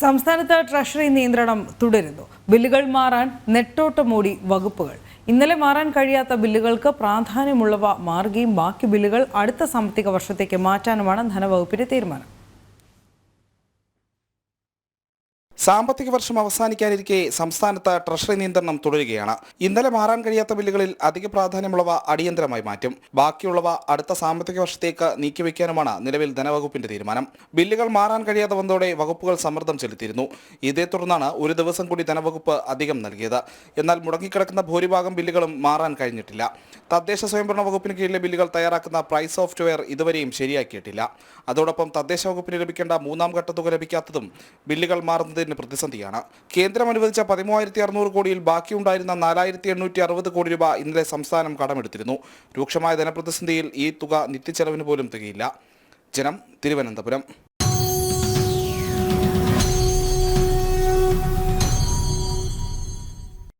സംസ്ഥാനത്ത് ട്രഷറി നിയന്ത്രണം തുടരുന്നു. ബില്ലുകൾ മാറാൻ നെട്ടോട്ടമോടി വകുപ്പുകൾ. ഇന്നലെ മാറാൻ കഴിയാത്ത ബില്ലുകൾക്ക് പ്രാധാന്യമുള്ളവ മാറുകയും ബാക്കി ബില്ലുകൾ അടുത്ത സാമ്പത്തിക വർഷത്തേക്ക് മാറ്റാനുമാണ് ധനവകുപ്പിന്റെ തീരുമാനം. സാമ്പത്തിക വർഷം അവസാനിക്കാനിരിക്കെ സംസ്ഥാനത്ത് ട്രഷറി നിയന്ത്രണം തുടരുകയാണ്. ഇന്നലെ മാറാൻ കഴിയാത്ത ബില്ലുകളിൽ അധിക പ്രാധാന്യമുള്ളവ അടിയന്തരമായി മാറ്റും. ബാക്കിയുള്ളവ അടുത്ത സാമ്പത്തിക വർഷത്തേക്ക് നീക്കിവെക്കാനുമാണ് നിലവിൽ ധനവകുപ്പിന്റെ തീരുമാനം. ബില്ലുകൾ മാറാൻ കഴിയാതെ വന്നതോടെ വകുപ്പുകൾ സമ്മർദ്ദം ചെലുത്തിയിരുന്നു. ഇതേ തുടർന്നാണ് ഒരു ദിവസം കൂടി ധനവകുപ്പ് അധികം നൽകിയത്. എന്നാൽ മുടങ്ങിക്കിടക്കുന്ന ഭൂരിഭാഗം ബില്ലുകളും മാറാൻ കഴിഞ്ഞിട്ടില്ല. തദ്ദേശ സ്വയംഭരണ വകുപ്പിന് കീഴിലെ ബില്ലുകൾ തയ്യാറാക്കുന്ന പ്രൈസ് സോഫ്റ്റ്വെയർ ഇതുവരെയും ശരിയാക്കിയിട്ടില്ല. അതോടൊപ്പം തദ്ദേശ വകുപ്പിന് ലഭിക്കേണ്ട മൂന്നാം ഘട്ട തുക ലഭിക്കാത്തതും ബില്ലുകൾ മാറുന്നതിന് പ്രതിസന്ധിയാണ്. കേന്ദ്രം അനുവദിച്ച പതിമൂവായിരത്തി അറുന്നൂറ് കോടിയിൽ ബാക്കിയുണ്ടായിരുന്ന നാലായിരത്തി എണ്ണൂറ്റി അറുപത് കോടി രൂപ ഇന്നലെ സംസ്ഥാനം കടമെടുത്തിരുന്നു. രൂക്ഷമായ ധനപ്രതിസന്ധിയിൽ ഈ തുക നിത്യച്ചെലവിന് പോലും തികയില്ല. ജനം തിരുവനന്തപുരം.